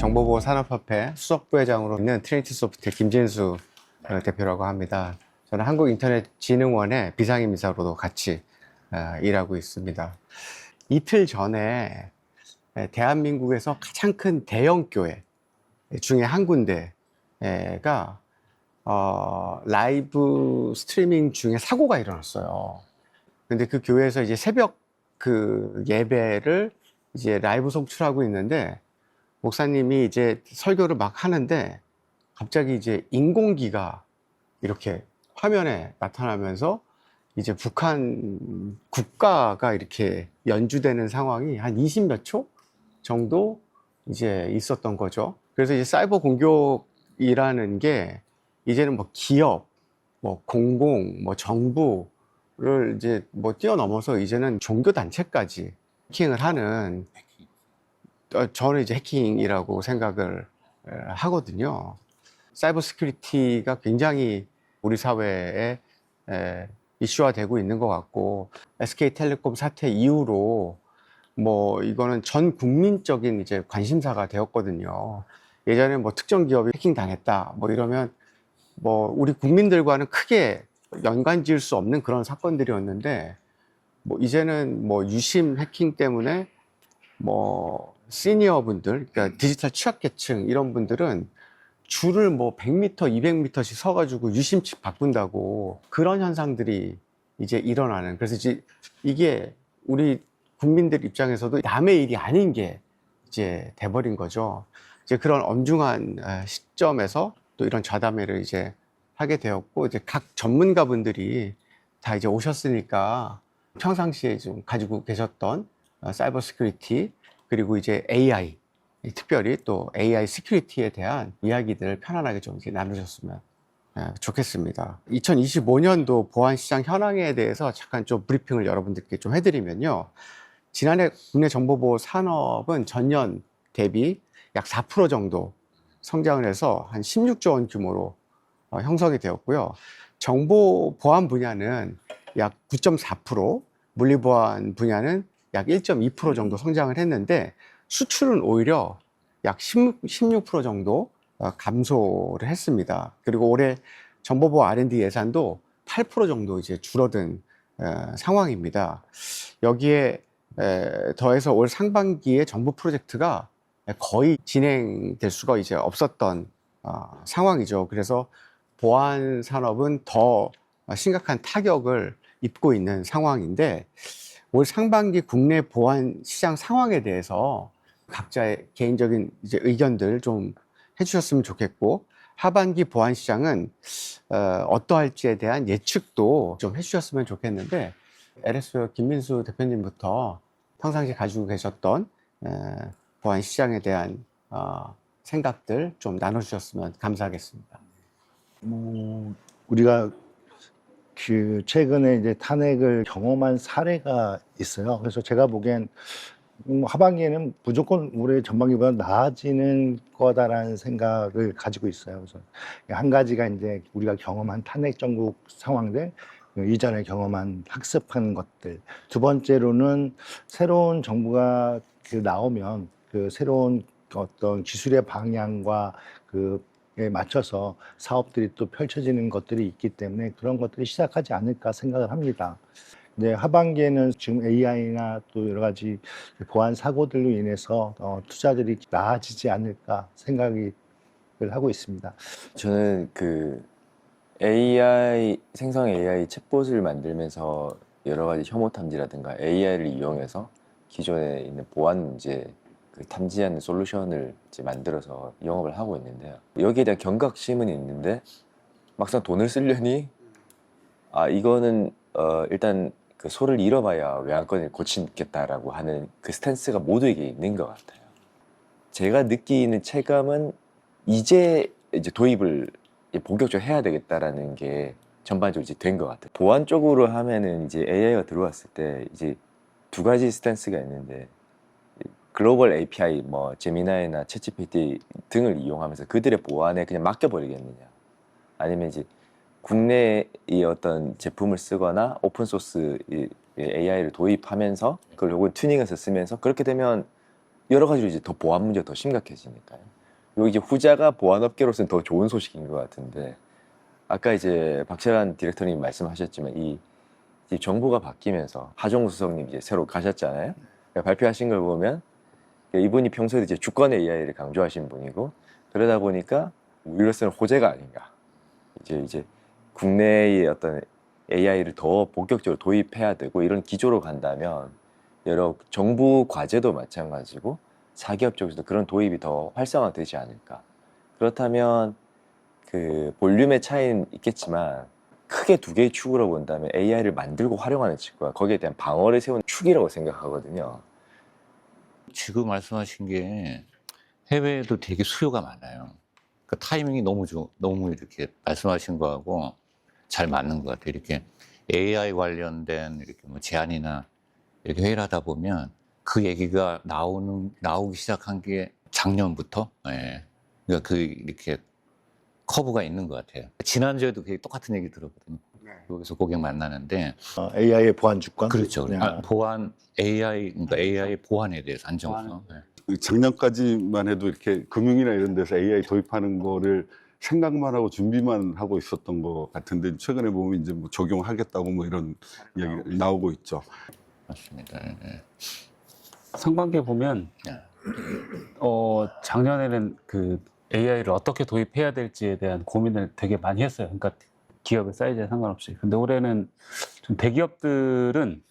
정보보호 산업협회 수석부회장으로 있는 트리니티 소프트 김진수 어, 대표라고 합니다. 저는 한국인터넷진흥원의 비상임이사로도 같이 어, 일하고 있습니다. 이틀 전에 에, 대한민국에서 가장 큰 대형 교회 중에 한 군데가 어, 라이브 스트리밍 중에 사고가 일어났어요. 근데 그 교회에서 이제 새벽 그 예배를 이제 라이브 송출하고 있는데 목사님이 이제 설교를 막 하는데 갑자기 이제 인공기가 이렇게 화면에 나타나면서 이제 북한 국가가 이렇게 연주되는 상황이 한 20 몇 초 정도 이제 있었던 거죠. 그래서 이제 사이버 공격이라는 게 이제는 뭐 기업, 뭐 공공, 뭐 정부를 이제 뭐 뛰어넘어서 이제는 종교 단체까지 해킹을 하는 어, 저는 이제 해킹이라고 생각을 에, 하거든요. 사이버 시큐리티가 굉장히 우리 사회에 에, 이슈화되고 있는 것 같고 SK텔레콤 사태 이후로 뭐 이거는 전 국민적인 이제 관심사가 되었거든요. 예전에 뭐 특정 기업이 해킹 당했다 뭐 이러면 뭐 우리 국민들과는 크게 연관 지을 수 없는 그런 사건들이었는데 뭐 이제는 뭐 유심 해킹 때문에 뭐 시니어 분들, 그러니까 디지털 취약계층 이런 분들은 줄을 뭐 100m, 200m씩 서가지고 유심칩 바꾼다고 그런 현상들이 이제 일어나는. 그래서 이제 이게 우리 국민들 입장에서도 남의 일이 아닌 게 이제 돼버린 거죠. 이제 그런 엄중한 에, 시점에서 또 이런 좌담회를 이제 하게 되었고 이제 각 전문가분들이 다 이제 오셨으니까 평상시에 좀 가지고 계셨던 어, 사이버 시큐리티 그리고 이제 AI 특별히 또 AI 시큐리티에 대한 이야기들을 편안하게 좀 나누셨으면 예, 좋겠습니다. 2025년도 보안 시장 현황에 대해서 잠깐 좀 브리핑을 여러분들께 좀 해드리면요. 지난해 국내 정보보호 산업은 전년 대비 약 4% 정도 성장을 해서 한 16조 원 규모로 어, 형성이 되었고요. 정보 보안 분야는 약 9.4%, 물리 보안 분야는 약 1.2% 정도 성장을 했는데 수출은 오히려 약 16, 16% 정도 어, 감소를 했습니다. 그리고 올해 정보보호 R&D 예산도 8% 정도 이제 줄어든 어, 상황입니다. 여기에 에, 더해서 올 상반기에 정부 프로젝트가 거의 진행될 수가 이제 없었던 어, 상황이죠. 그래서 보안 산업은 더 심각한 타격을 입고 있는 상황인데 올 상반기 국내 보안 시장 상황에 대해서 각자의 개인적인 이제 의견들 좀 해주셨으면 좋겠고 하반기 보안 시장은 어, 어떠할지에 대한 예측도 좀 해주셨으면 좋겠는데 LS 김민수 대표님부터 평상시 가지고 계셨던 에, 보안 시장에 대한 어, 생각들 좀 나눠주셨으면 감사하겠습니다. 뭐 우리가 그 최근에 이제 탄핵을 경험한 사례가 있어요. 그래서 제가 보기엔 음, 하반기에는 무조건 올해 전반기보다 나아지는 거다라는 생각을 가지고 있어요. 그래서 한 가지가 이제 우리가 경험한 탄핵 정국 상황들 그 이전에 경험한 학습한 것들. 두 번째로는 새로운 정부가 그 나오면 그 새로운 어떤 기술의 방향과 그에 맞춰서 사업들이 또 펼쳐지는 것들이 있기 때문에 그런 것들이 시작하지 않을까 생각을 합니다. 이제 하반기에는 지금 AI나 또 여러 가지 보안 사고들로 인해서 어, 투자들이 나아지지 않을까 생각을 하고 있습니다. 저는 그 AI 생성 AI 챗봇을 만들면서 여러 가지 혐오 탐지라든가 AI를 이용해서 기존에 있는 보안 문제 그 탐지하는 솔루션을 이제 만들어서 영업을 하고 있는데요. 여기에 대한 경각심은 있는데 막상 돈을 쓰려니 아 이거는 어 일단 그 소를 잃어봐야 외양권을 고치겠다라고 하는 그 스탠스가 모두에게 있는 것 같아요. 제가 느끼는 체감은 이제 이제 도입을 본격적으로 해야 되겠다라는 게 전반적으로 이제 된 것 같아요. 보안 쪽으로 하면은 이제 AI가 들어왔을 때 이제 두 가지 스탠스가 있는데 글로벌 API 뭐 제미나이나 챗GPT 등을 이용하면서 그들의 보안에 그냥 맡겨버리겠느냐 아니면 이제 국내의 어떤 제품을 쓰거나 오픈 소스 AI를 도입하면서 그걸 요걸 튜닝해서 쓰면서 그렇게 되면 여러 가지로 이제 더 보안 문제가 더 심각해지니까요. 요 이제 후자가 보안 업계로서는 더 좋은 소식인 것 같은데 아까 이제 박철환 디렉터님 말씀하셨지만 이, 이 정부가 바뀌면서 하종 수석님 이제 새로 가셨잖아요. 그러니까 발표하신 걸 보면 이분이 평소에 이제 주권 AI를 강조하신 분이고 그러다 보니까 우리로서는 호재가 아닌가. 이제 이제 국내의 어떤 AI를 더 본격적으로 도입해야 되고 이런 기조로 간다면 여러 정부 과제도 마찬가지고 사기업 쪽에서도 그런 도입이 더 활성화되지 않을까. 그렇다면 그 볼륨의 차이는 있겠지만 크게 두 개의 축으로 본다면 AI를 만들고 활용하는 측과 거기에 대한 방어를 세우는 축이라고 생각하거든요. 지금 말씀하신 게 해외에도 되게 수요가 많아요. 그 타이밍이 너무 좋, 너무 이렇게 말씀하신 거하고 잘 맞는 것 같아요. 이렇게 AI 관련된 이렇게 뭐 제안이나 이렇게 회의를 하다 보면 그 얘기가 나오는 나오기 시작한 게 작년부터. 예. 그러니까 그 이렇게 커브가 있는 것 같아요. 지난주에도 그 똑같은 얘기 들었거든요. 여기서 고객 만나는데 어, AI의 보안 주권. 그렇죠. 네. 아, 보안 AI 그러니까 AI 보안에 대해서 안정성. 예. 작년까지만 해도 이렇게 금융이나 이런 데서 AI 도입하는 거를 생각만 하고 준비만 하고 있었던 것 같은데 최근에 보면 이제 뭐 적용하겠다고 뭐 이런 이야기 나오고 있죠. 맞습니다. 예, 예. 상반기에 보면 네. 어 작년에는 그 AI를 어떻게 도입해야 될지에 대한 고민을 되게 많이 했어요. 그러니까 기업의 사이즈에 상관없이. 근데 올해는 좀 대기업들은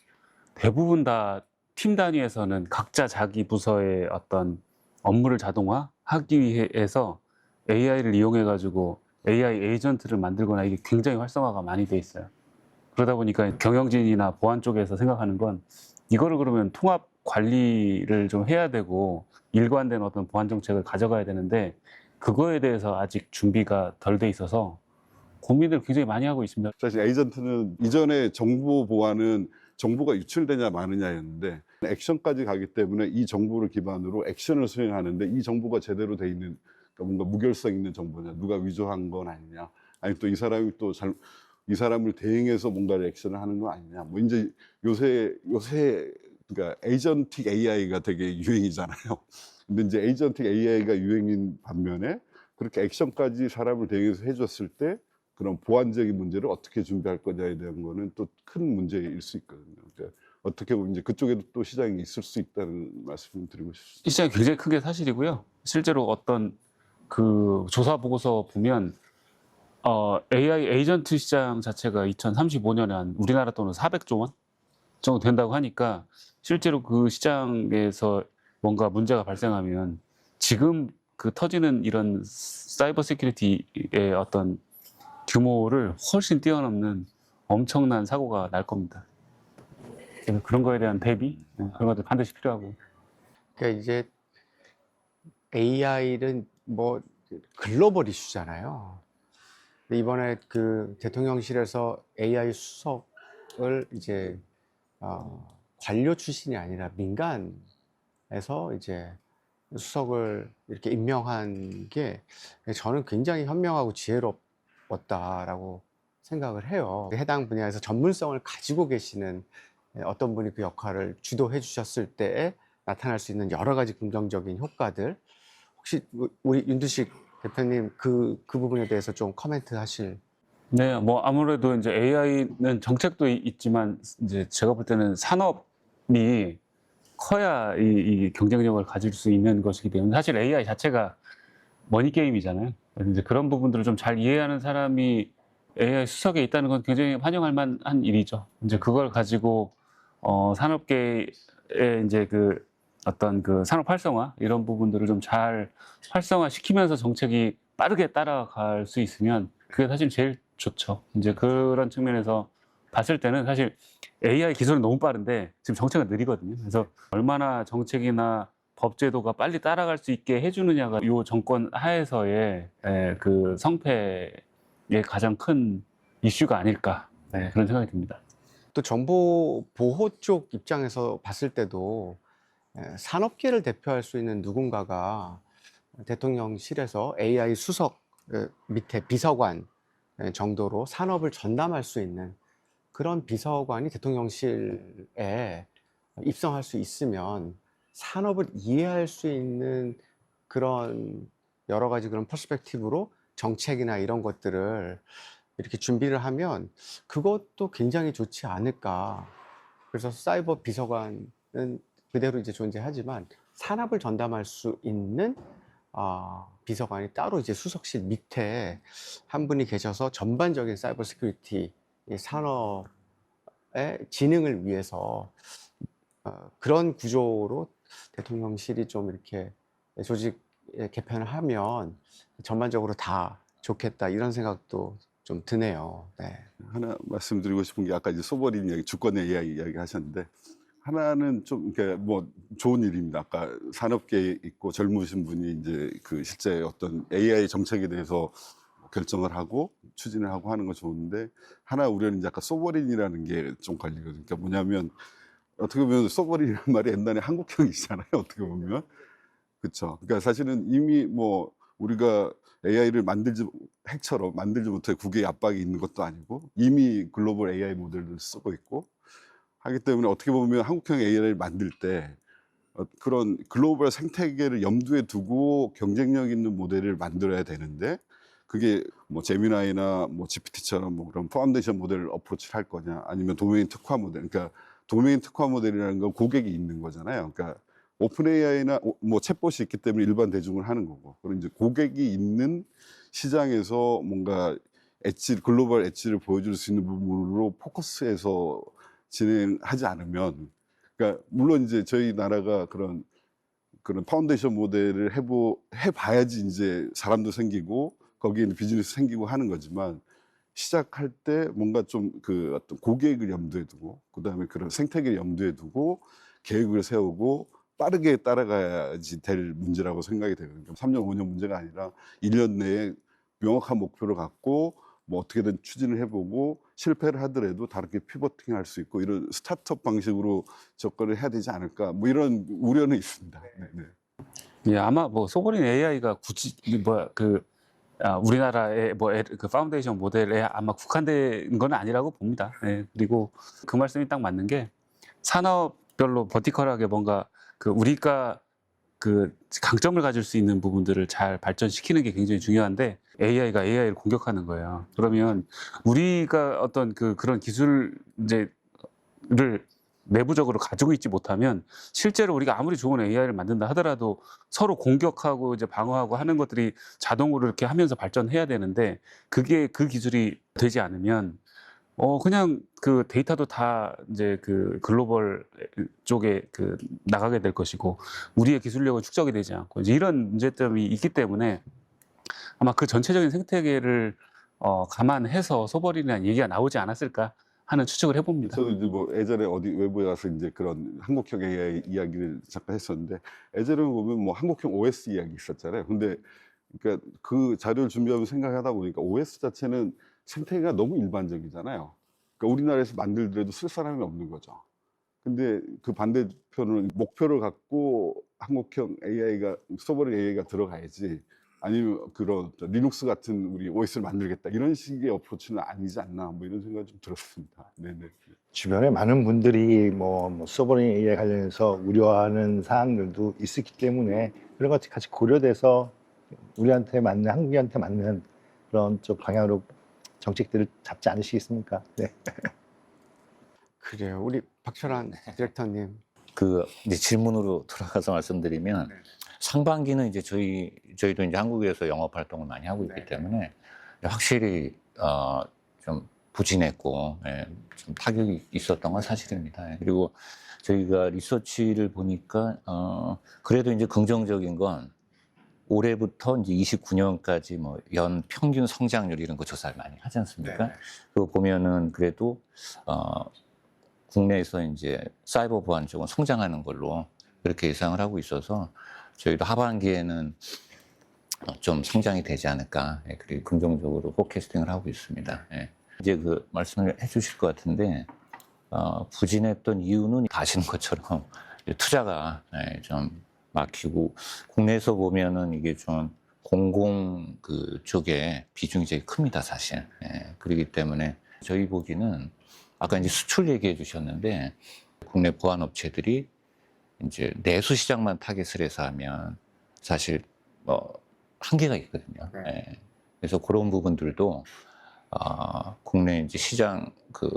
대부분 다 팀 단위에서는 각자 자기 부서의 어떤 업무를 자동화하기 위해서 AI를 이용해 가지고 AI 에이전트를 만들거나 이게 굉장히 활성화가 많이 돼 있어요. 그러다 보니까 경영진이나 보안 쪽에서 생각하는 건 이거를 그러면 통합 관리를 좀 해야 되고 일관된 어떤 보안 정책을 가져가야 되는데 그거에 대해서 아직 준비가 덜 돼 있어서 고민을 굉장히 많이 하고 있습니다. 사실 에이전트는 이전에 정보 보안은 정보가 유출되냐 마느냐였는데 액션까지 가기 때문에 이 정보를 기반으로 액션을 수행하는데 이 정보가 제대로 돼 있는 그러니까 뭔가 무결성 있는 정보냐 누가 위조한 건 아니냐 아니 또 이 사람이 또 잘 이 사람을 대행해서 뭔가를 액션을 하는 거 아니냐 뭐 이제 요새 요새 그러니까 에이전틱 AI가 되게 유행이잖아요. 근데 이제 에이전틱 AI가 유행인 반면에 그렇게 액션까지 사람을 대행해서 해줬을 때 그런 보안적인 문제를 어떻게 준비할 거냐에 대한 거는 또 큰 문제일 수 있거든요. 그러니까 어떻게 보면 이제 그쪽에도 또 시장이 있을 수 있다는 말씀을 드리고 싶습니다. 이 시장이 굉장히 큰 게 사실이고요. 실제로 어떤 그 조사 보고서 보면 어, AI 에이전트 시장 자체가 2035년에 한 우리나라 돈으로 400조 원 정도 된다고 하니까 실제로 그 시장에서 뭔가 문제가 발생하면 지금 그 터지는 이런 사이버 세큐리티의 어떤 규모를 훨씬 뛰어넘는 엄청난 사고가 날 겁니다. 그래서 그런 거에 대한 대비 네, 그런 것들 반드시 필요하고. 그러니까 이제 AI는 뭐 글로벌 이슈잖아요. 이번에 그 대통령실에서 AI 수석을 이제 어, 관료 출신이 아니라 민간에서 이제 수석을 이렇게 임명한 게 저는 굉장히 현명하고 지혜롭 었다라고 생각을 해요. 해당 분야에서 전문성을 가지고 계시는 어떤 분이 그 역할을 주도해 주셨을 때에 나타날 수 있는 여러 가지 긍정적인 효과들 혹시 우리 윤두식 대표님 그, 그 부분에 대해서 좀 코멘트 하실 네, 뭐 아무래도 이제 AI는 정책도 이- 있지만 이제 제가 볼 때는 산업이 커야 이, 이 경쟁력을 가질 수 있는 것이기 때문에 사실 AI 자체가 머니 게임이잖아요. 이제 그런 부분들을 좀 잘 이해하는 사람이 AI 수석에 있다는 건 굉장히 환영할 만한 일이죠. 이제 그걸 가지고 어, 산업계의 이제 그 어떤 그 산업 활성화 이런 부분들을 좀 잘 활성화 시키면서 정책이 빠르게 따라갈 수 있으면 그게 사실 제일 좋죠. 이제 그런 측면에서 봤을 때는 사실 AI 기술은 너무 빠른데 지금 정책은 느리거든요. 그래서 얼마나 정책이나 법제도가 빨리 따라갈 수 있게 해주느냐가 이 정권 하에서의 에, 그 성패의 가장 큰 이슈가 아닐까 네, 그런 생각이 듭니다. 또 정보 보호 쪽 입장에서 봤을 때도 에, 산업계를 대표할 수 있는 누군가가 대통령실에서 AI 수석 에, 밑에 비서관 에, 정도로 산업을 전담할 수 있는 그런 비서관이 대통령실에 입성할 수 있으면 산업을 이해할 수 있는 그런 여러 가지 그런 퍼스펙티브로 정책이나 이런 것들을 이렇게 준비를 하면 그것도 굉장히 좋지 않을까. 그래서 사이버 비서관은 그대로 이제 존재하지만 산업을 전담할 수 있는 아, 비서관이 따로 이제 수석실 밑에 한 분이 계셔서 전반적인 사이버 시큐리티 이 산업의 진흥을 위해서 어, 그런 구조로 대통령실이 좀 이렇게 조직 개편을 하면 전반적으로 다 좋겠다 이런 생각도 좀 드네요. 네. 하나 말씀드리고 싶은 게 아까 이제 소버린 이야기, 주권의 이야기, 이야기 하셨는데 하나는 좀 이렇게 뭐 좋은 일입니다. 아까 산업계에 있고 젊으신 분이 이제 그 실제 어떤 AI 정책에 대해서 결정을 하고 추진을 하고 하는 거 좋은데 하나 우려는 이제 아까 소버린이라는 게 좀 걸리거든요. 그러니까 뭐냐면 어떻게 보면 소버린이라는 말이 옛날에 한국형이잖아요. 어떻게 보면 그렇죠. 그러니까 사실은 이미 뭐 우리가 AI를 만들지 핵처럼 만들지 못해 국외 압박이 있는 것도 아니고 이미 글로벌 AI 모델을 쓰고 있고 하기 때문에 어떻게 보면 한국형 AI를 만들 때 어, 그런 글로벌 생태계를 염두에 두고 경쟁력 있는 모델을 만들어야 되는데 그게 뭐 제미나이나 뭐 GPT처럼 뭐 그런 파운데이션 모델을 어프로치를 할 거냐 아니면 도메인 특화 모델 그러니까 도메인 특화 모델이라는 건 고객이 있는 거잖아요. 그러니까 오픈 AI나 뭐 챗봇이 있기 때문에 일반 대중을 하는 거고 그리고 이제 고객이 있는 시장에서 뭔가 엣지 글로벌 엣지를 보여줄 수 있는 부분으로 포커스해서 진행하지 않으면 그러니까 물론 이제 저희 나라가 그런 그런 파운데이션 모델을 해보 해봐야지 이제 사람도 생기고 거기에 비즈니스 생기고 하는 거지만 시작할 때 뭔가 좀 그 어떤 고객을 염두에 두고 그다음에 그런 생태계를 염두에 두고 계획을 세우고 빠르게 따라가야지 될 문제라고 생각이. 그러니까 3년, 5년 문제가 아니라 1년 내에 명확한 목표를 갖고 뭐 어떻게든 추진을 해보고 실패를 하더라도 다르게 피버팅 할 수 있고 이런 스타트업 방식으로 접근을 해야 되지 않을까 뭐 이런 우려는 있습니다. 네, 네. 예, 아마 뭐 소버린 AI가 굳이 뭐야 그 아, 우리나라의 뭐 그 파운데이션 모델에 아마 국한된 건 아니라고 봅니다. 예, 그리고 그 말씀이 딱 맞는 게 산업별로 버티컬하게 뭔가 그 우리가 그 강점을 가질 수 있는 부분들을 잘 발전시키는 게 굉장히 중요한데 AI가 AI를 공격하는 거예요. 그러면 우리가 어떤 그 그런 기술 이제를 내부적으로 가지고 있지 못하면 실제로 우리가 아무리 좋은 AI를 만든다 하더라도 서로 공격하고 이제 방어하고 하는 것들이 자동으로 이렇게 하면서 발전해야 되는데 그게 그 기술이 되지 않으면 어 그냥 그 데이터도 다 이제 그 글로벌 쪽에 그 나가게 될 것이고 우리의 기술력은 축적이 되지 않고 이제 이런 문제점이 있기 때문에 아마 그 전체적인 생태계를 어 감안해서 소버린이라는 얘기가 나오지 않았을까 하는 추측을 해봅니다. 저도 이제 뭐 예전에 어디 외부에 가서 이제 그런 한국형 AI 이야기를 잠깐 했었는데 예전에 보면 뭐 한국형 OS 이야기 있었잖아요. 근데 그러니까 그 자료를 준비하면서 생각하다 보니까 OS 자체는 생태계가 너무 일반적이잖아요. 그러니까 우리나라에서 만들더라도 쓸 사람이 없는 거죠. 근데 그 반대편은 목표를 갖고 한국형 AI가 서버린 AI가 들어가야지 아니면 그런 저 리눅스 같은 우리 OS를 만들겠다 이런 식의 어프로치는 아니지 않나 뭐 이런 생각이 좀 들었습니다. 네네. 주변에 많은 분들이 뭐, 뭐 서버링 AI 관련해서 우려하는 사항들도 있었기 때문에 그런 것이 같이 고려돼서 우리한테 맞는 한국인한테 맞는 그런 쪽 방향으로 정책들을 잡지 않으시겠습니까? 네. 그래요. 우리 박철환 디렉터님. 그 이제 질문으로 돌아가서 말씀드리면 네. 상반기는 이제 저희 저희도 이제 한국에서 영업 활동을 많이 하고 있기 네. 때문에 확실히 어, 좀 부진했고 예, 좀 타격이 있었던 건 사실입니다. 예. 그리고 저희가 리서치를 보니까 어, 그래도 이제 긍정적인 건 올해부터 이제 29년까지 뭐 연 평균 성장률 이런 거 조사를 많이 하지 않습니까? 네. 그거 보면은 그래도 어, 국내에서 이제 사이버 보안 쪽은 성장하는 걸로 그렇게 예상을 하고 있어서 저희도 하반기에는 어, 좀 성장이 되지 않을까 예, 그리고 긍정적으로 포캐스팅을 하고 있습니다. 예. 이제 그 말씀을 해주실 것 같은데 어, 부진했던 이유는 아시는 것처럼 투자가 예, 좀 막히고 국내에서 보면은 이게 좀 공공 그 쪽에 비중이 되게 큽니다 사실. 예, 그렇기 때문에 저희 보기는 아까 이제 수출 얘기해 주셨는데 국내 보안 업체들이 이제 내수 시장만 타겟을 해서 하면 사실 뭐 한계가 있거든요. 네. 예. 그래서 그런 부분들도 아, 국내 이제 시장 그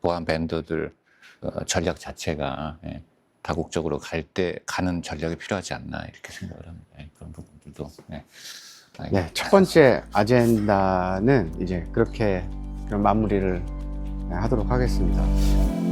보안 밴더들 어, 전략 자체가 예, 다국적으로 갈 때 가는 전략이 필요하지 않나 이렇게 생각을 합니다. 예, 그런 부분들도. 예. 네, 첫 번째 아젠다는 이제 그렇게 그런 마무리를 하도록 하겠습니다.